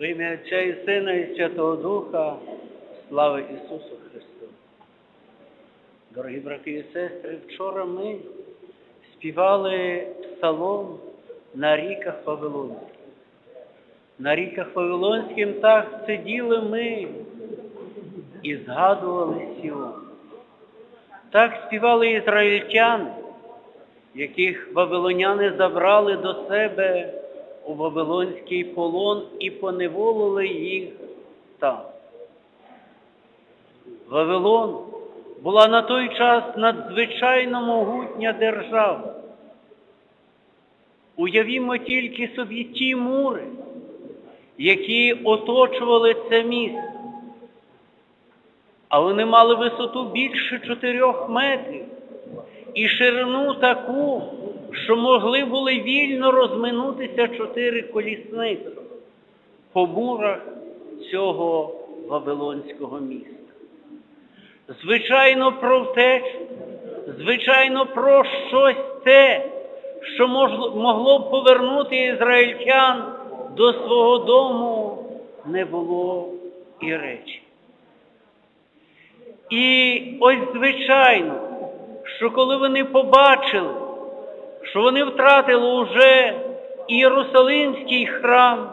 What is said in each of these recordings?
В ім'я Отця і Сина і Святого Духа, слава Ісусу Христу. Дорогі брати і сестри, вчора ми співали псалом на ріках Вавилонських. На ріках Вавилонських так сиділи ми і згадували Сіон. Так співали ізраїльтяни, яких вавилоняни забрали до себе у Вавилонський полон і поневолили їх там. Вавилон була на той час надзвичайно могутня держава. Уявімо тільки собі ті мури, які оточували це місто. А вони мали висоту більше чотирьох метрів і ширину таку, що могли були вільно розминутися чотири колісниці по мурах цього Вавилонського міста. Звичайно, про втечу, звичайно, про щось те, що могло б повернути ізраїльтян до свого дому, не було і речі. І ось звичайно, що коли вони побачили, що вони втратили уже Єрусалимський храм,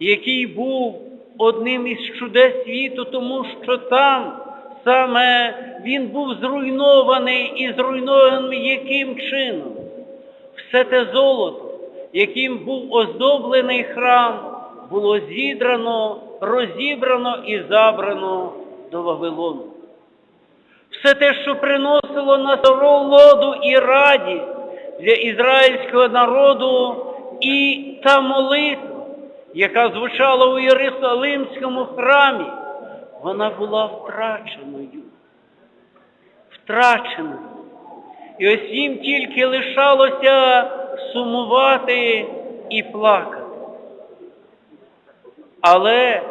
який був одним із чудес світу, тому що там саме він був зруйнований і зруйнований яким чином? Все те золото, яким був оздоблений храм, було зідрано, розібрано і забрано до Вавилону. Все те, що приносило насолоду і радість для ізраїльського народу, і та молитва, яка звучала у Єрусалимському храмі, вона була втраченою. Втраченою. І ось їм тільки лишалося сумувати і плакати. Але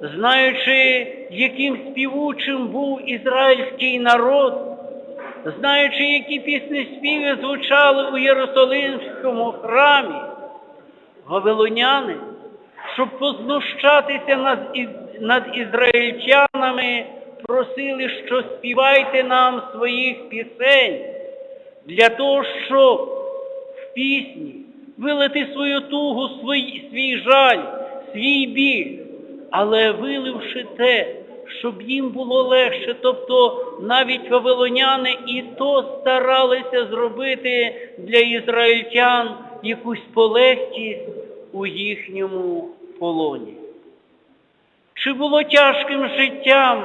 знаючи, яким співучим був ізраїльський народ, знаючи, які пісні співи звучали у Єрусалимському храмі, вавилоняни, щоб познущатися над, над ізраїльтянами, просили, що співайте нам своїх пісень для того, щоб в пісні вилити свою тугу, свій, свій жаль, свій біль. Але виливши те, щоб їм було легше, тобто навіть вавилоняни і то старалися зробити для ізраїльтян якусь полегкість у їхньому полоні. Чи було тяжким життям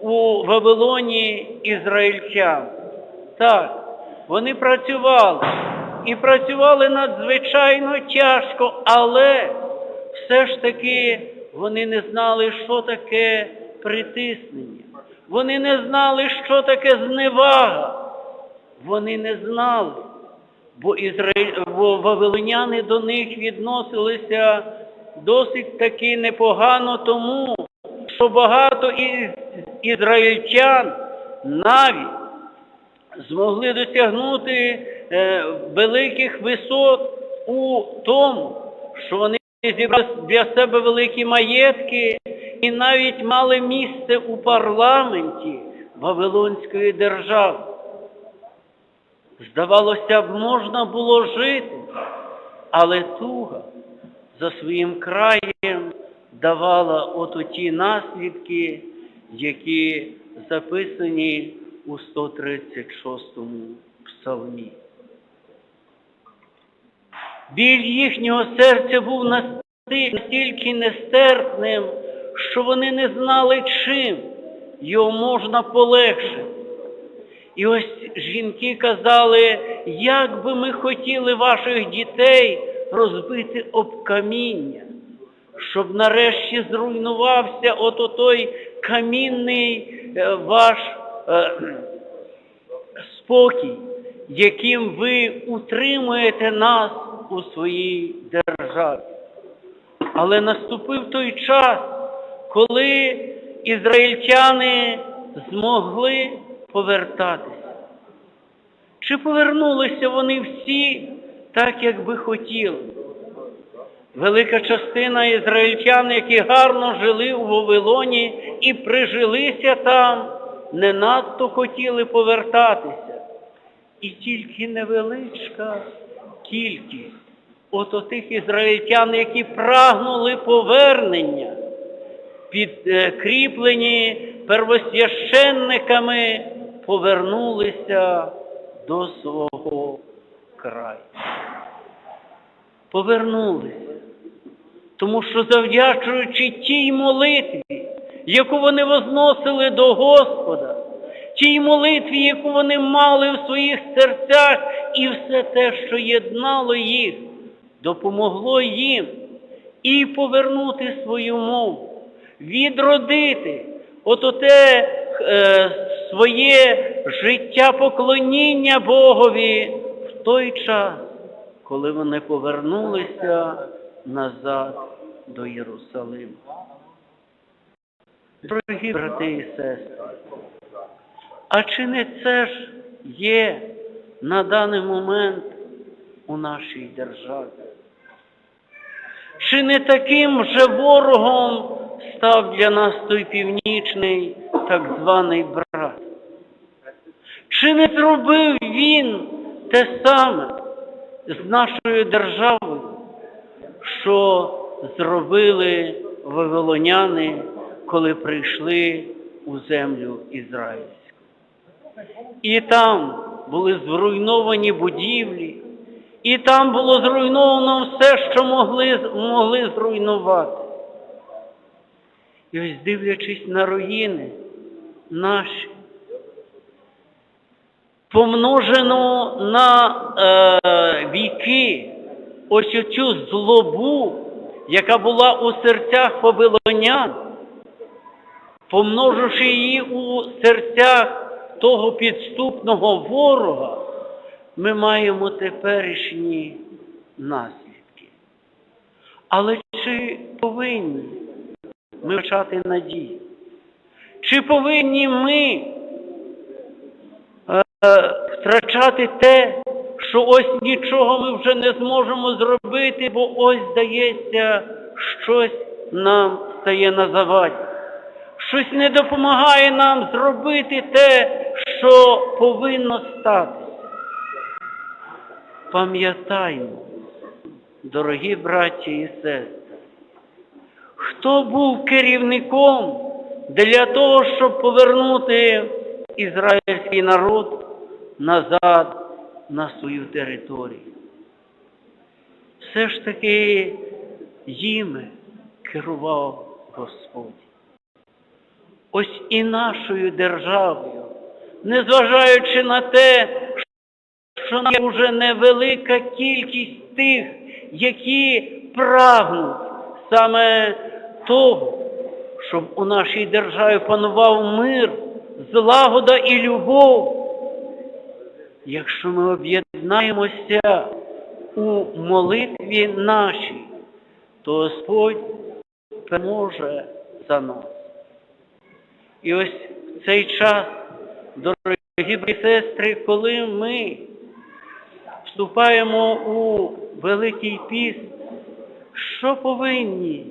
у Вавилоні ізраїльтян? Так, вони працювали і працювали надзвичайно тяжко, але все ж таки вони не знали, що таке притиснення. Вони не знали, що таке зневага. Вони не знали, бо, вавилоняни до них відносилися досить таки непогано тому, що багато із ізраїльтян навіть змогли досягнути е, великих висот у тому, що вони зібрали для себе великі маєтки і навіть мали місце у парламенті Вавилонської держави. Здавалося б, можна було жити, але туга за своїм краєм давала от ті наслідки, які записані у 136-му псалмі. Біль їхнього серця був настільки нестерпним, що вони не знали, чим його можна полегшити. І ось жінки казали, як би ми хотіли ваших дітей розбити об каміння, щоб нарешті зруйнувався ото той камінний е, ваш е, спокій, яким ви утримуєте нас у своїй державі. Але наступив той час, коли ізраїльтяни змогли повертатися. Чи повернулися вони всі так, як би хотіли? велика частина ізраїльтян, які гарно жили у Вавилоні і прижилися там, не надто хотіли повертатися. І тільки невеличка кількість от тих ізраїльтян, які прагнули повернення, підкріплені первосвященниками, повернулися до свого краю. Повернулися. Тому що завдячуючи тій молитві, яку вони возносили до Господа, тій молитві, яку вони мали в своїх серцях, і все те, що єднало їх, допомогло їм і повернути свою мову, відродити ото те е, своє життя поклоніння Богові в той час, коли вони повернулися назад до Єрусалиму. Дорогі брати і сестри, а чи не це ж є на даний момент у нашій державі? Чи не таким же ворогом став для нас той північний так званий брат? Чи не зробив він те саме з нашою державою, що зробили вавилоняни, коли прийшли у землю Ізраїльську? І там були зруйновані будівлі, і там було зруйновано все, що могли, могли зруйнувати. І ось дивлячись на руїни наші, помножено на е, віки ось оцю злобу, яка була у серцях повилонян, помноживши її у серцях того підступного ворога, ми маємо теперішні наслідки. Але чи повинні ми вчати надію? Чи повинні ми е, втрачати те, що ось нічого ми вже не зможемо зробити, бо ось, здається, щось нам стає на заваді. Щось не допомагає нам зробити те, що повинно статися. Пам'ятаймо, дорогі браті і сестри, хто був керівником для того, щоб повернути ізраїльський народ назад на свою територію. Все ж таки їми керував Господь. Ось і нашою державою, незважаючи на те, що є вже невелика кількість тих, які прагнуть саме того, щоб у нашій державі панував мир, злагода і любов. Якщо ми об'єднаємося у молитві нашій, то Господь переможе за нас. І ось в цей час, дорогі брати і сестри, коли ми вступаємо у Великий піст, що повинні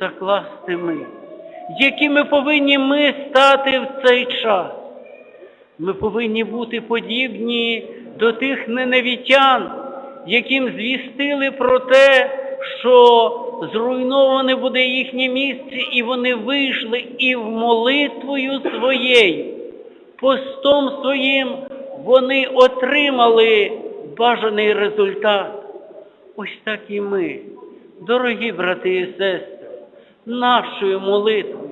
закласти ми? Якими повинні ми стати в цей час? Ми повинні бути подібні до тих ненавітян, яким звістили про те, що зруйноване буде їхнє місце, і вони вийшли і в молитвою своєю, постом своїм вони отримали бажаний результат. Ось так і ми, дорогі брати і сестри, нашою молитвою,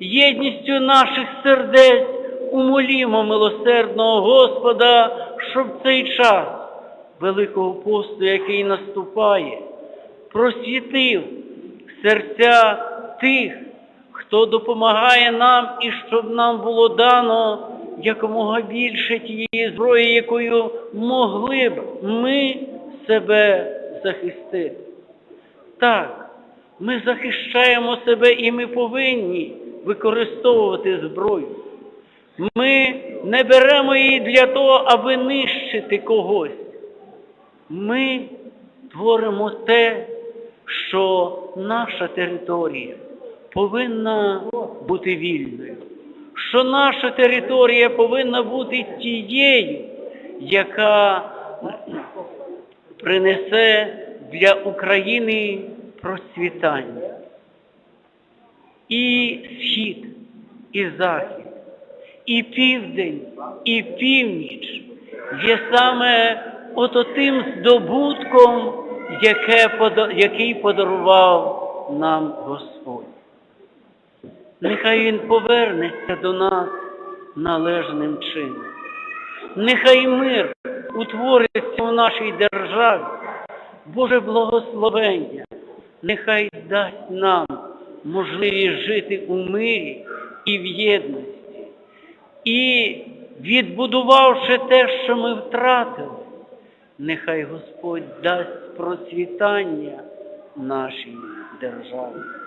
єдністю наших сердець умолімо милосердного Господа, щоб цей час Великого посту, який наступає, просвітив серця тих, хто допомагає нам і щоб нам було дано якомога більше тієї зброї, якою могли б ми себе захистити. Так, ми захищаємо себе і ми повинні використовувати зброю. Ми не беремо її для того, аби нищити когось. Ми творимо те, що наша територія повинна бути вільною, що наша територія повинна бути тією, яка принесе для України процвітання. І схід, і захід, і південь, і північ є саме ото тим здобутком, який подарував нам Господь. Нехай Він повернеться до нас належним чином. Нехай мир утвориться у нашій державі, Боже благословення, нехай дасть нам можливість жити у мирі і в єдності. І відбудувавши те, що ми втратили, нехай Господь дасть процвітання нашій державі.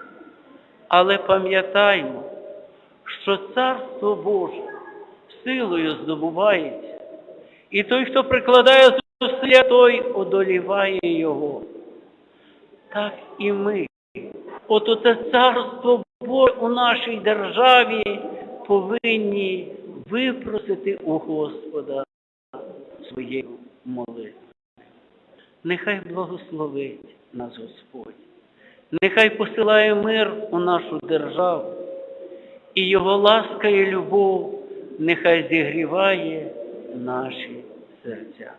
Але пам'ятаймо, що Царство Боже силою здобувається, і той, хто прикладає зусилля, той одоліває його. Так і ми. От оце царство Боже у нашій державі повинні випросити у Господа своєю молитвою. Нехай благословить нас Господь. Нехай посилає мир у нашу державу, і Його ласка і любов нехай зігріває наші серця.